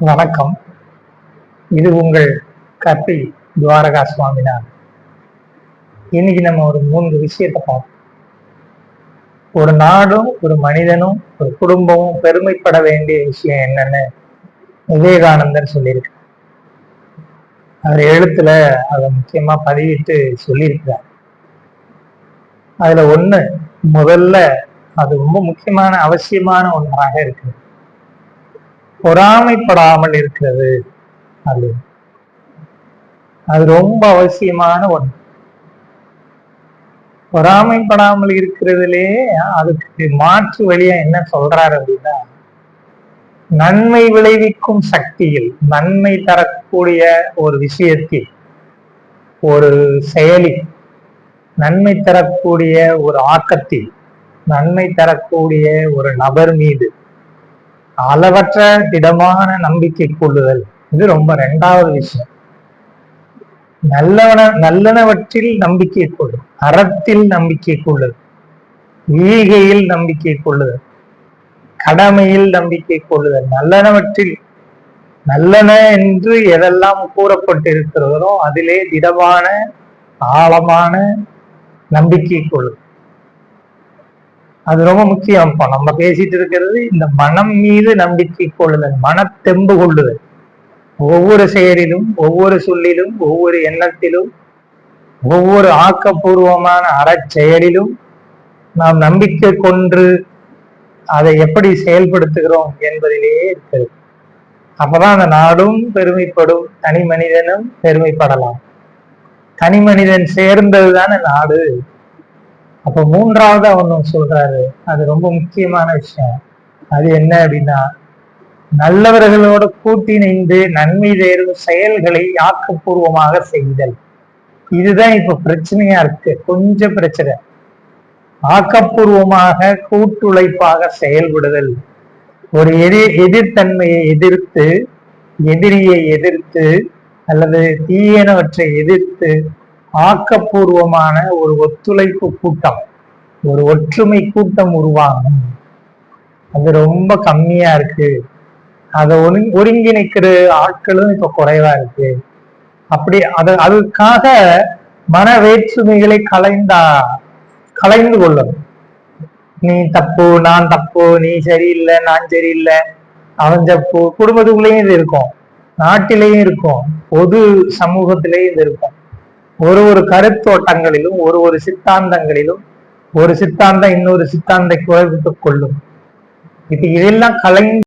வணக்கம். இது உங்கள் கப்பி துவாரகா சுவாமினார் இன்னைக்கு நம்ம ஒரு மூன்று விஷயத்தை பார்ப்போம். ஒரு நாடும் ஒரு மனிதனும் ஒரு குடும்பமும் பெருமைப்பட வேண்டிய விஷயம் என்னன்னு விவேகானந்தர் சொல்லியிருக்கு அவர் எழுத்துல அதை முக்கியமா பதிவிட்டு சொல்லியிருக்கிறார். அதுல ஒண்ணு முதல்ல அது ரொம்ப முக்கியமான அவசியமான ஒன்றாக இருக்கு பொறாமைப்படாமல் இருக்கிறது. அது. அது ரொம்ப அவசியமான ஒன்று பொறாமைப்படாமல் இருக்கிறதுலே அதுக்கு மாற்று வழியா என்ன சொல்றாரு அப்படின்னா நன்மை விளைவிக்கும் சக்தியில் நன்மை தரக்கூடிய ஒரு விஷயத்தில் ஒரு செயலி நன்மை தரக்கூடிய ஒரு ஆக்கத்தில் நன்மை தரக்கூடிய ஒரு நபர் மீது அளவற்ற திடமான நம்பிக்கை கொள்ளுதல். இது ரொம்ப ரெண்டாவது விஷயம். நல்லவன நல்லனவற்றில் நம்பிக்கை கொள்ளும் அறத்தில் நம்பிக்கை கொள்ளுதல். ஈகையில் நம்பிக்கை கொள்ளுதல். கடமையில் நம்பிக்கை கொள்ளுதல். நல்லனவற்றில் நல்லன என்று எதெல்லாம் கூறப்பட்டிருக்கிறதோ அதிலே திடமான ஆழமான நம்பிக்கை கொள்ளுதல். அது ரொம்ப முக்கியம். இப்போ நம்ம பேசிட்டு இருக்கிறது இந்த மனம் மீது நம்பிக்கை கொள்ளுதல் மனத்தெம்பு கொள்ளுதல். ஒவ்வொரு செயலிலும் ஒவ்வொரு சொல்லிலும் ஒவ்வொரு எண்ணத்திலும் ஒவ்வொரு ஆக்கப்பூர்வமான அறச்செயலிலும் நாம் நம்பிக்கை கொன்று அதை எப்படி செயல்படுத்துகிறோம் என்பதிலேயே இருக்கிறது. அப்பதான் அந்த நாடும் பெருமைப்படும் தனி மனிதனும் பெருமைப்படலாம். தனி மனிதன் சேர்ந்தது தானே நாடு. அப்ப மூன்றாவது ஒண்ணு சொல்றாரு. அது ரொம்ப முக்கியமான விஷயம். அது என்ன அப்படின்னா நல்லவர்களோட கூட்டிணைந்து நன்மை தேர்வு செயல்களை ஆக்கப்பூர்வமாக செய்தல். இதுதான் இப்ப பிரச்சனையா இருக்கு. கொஞ்சம் பிரச்சனை. ஆக்கப்பூர்வமாக கூட்டுழைப்பாக செயல்படுதல். ஒரு எதிர் எதிர்த்தன்மையை எதிர்த்து எதிரியை எதிர்த்து அல்லது தீயனவற்றை எதிர்த்து ஆக்கப்பூர்வமான ஒரு ஒத்துழைப்பு கூட்டம் ஒரு ஒற்றுமை கூட்டம் உருவாகும். அது ரொம்ப கம்மியா இருக்கு. அதை ஒருங்கிணைக்கிற ஆட்களும் இப்ப குறைவா இருக்கு. அப்படி அது அதுக்காக மன வேற்றுமைகளை கலைந்தா கலைந்து கொள்ளணும் நீ தப்பு நான் தப்பு நீ சரியில்லை நான் சரியில்லை. அவன் தப்பு குடும்பத்துக்குள்ளேயும் இது இருக்கும். நாட்டிலேயும் இருக்கும். பொது சமூகத்திலேயும் இது இருக்கும். ஒரு ஒரு கருத்தோட்டங்களிலும் ஒரு ஒரு சித்தாந்தங்களிலும் ஒரு சித்தாந்தம் இன்னொரு சித்தாந்தை குறைவித்துக் கொள்ளும். இது இதெல்லாம் கலைந்து